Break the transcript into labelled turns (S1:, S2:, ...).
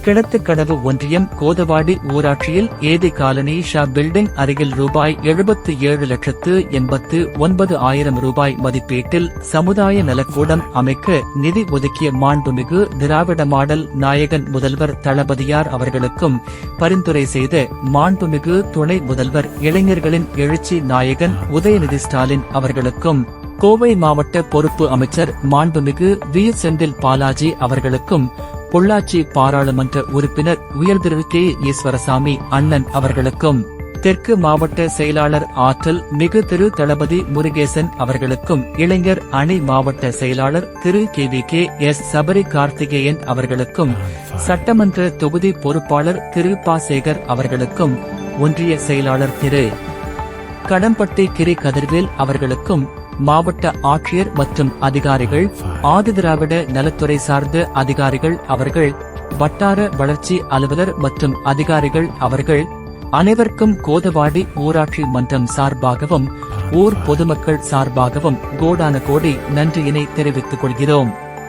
S1: கிழக்கு கடவு ஒன்றியம் கோதவாடி ஊராட்சியில் ஏதி காலனி ஷா பில்டிங் அருகில் ரூபாய் எழுபத்து ஏழு லட்சத்து எண்பத்து ஒன்பது ஆயிரம் ரூபாய் மதிப்பீட்டில் சமுதாய நலக்கூடம் அமைக்க நிதி ஒதுக்கிய மாண்புமிகு திராவிட மாடல் நாயகன் முதல்வர் தளபதியார் அவர்களுக்கும் பரிந்துரை செய்த மாண்புமிகு துணை முதல்வர் இளைஞர்களின் எழுச்சி நாயகன் உதயநிதி ஸ்டாலின் அவர்களுக்கும் கோவை மாவட்ட பொறுப்பு அமைச்சர் மாண்புமிகு வி செந்தில் பாலாஜி அவர்களுக்கும் பொள்ளாச்சி பாராளுமன்ற உறுப்பினர் உயர்திரு கே ஈஸ்வரசாமி அண்ணன் அவர்களுக்கும் தெற்கு மாவட்ட செயலாளர் ஆற்றல் மிகு திரு தளபதி முருகேசன் அவர்களுக்கும் இளைஞர் அணி மாவட்ட செயலாளர் திரு K V K S Sabari Karthikeyan அவர்களுக்கும் சட்டமன்ற தொகுதி பொறுப்பாளர் திரு பாசேகர் அவர்களுக்கும் ஒன்றிய செயலாளர் திரு. கடம்பட்டி கிரி கதிர்வேல் அவர்களுக்கும் மாவட்ட ஆட்சியர் மற்றும் அதிகாரிகள் ஆதிதிராவிட நலத்துறை சார்ந்த அதிகாரிகள் அவர்கள் வட்டார வளர்ச்சி அலுவலர் மற்றும் அதிகாரிகள் அவர்கள் அனைவருக்கும் கோதவாடி ஊராட்சி மன்றம் சார்பாகவும் ஊர் பொதுமக்கள் சார்பாகவும் கோடான கோடி நன்றியினை தெரிவித்துக் கொள்கிறோம்.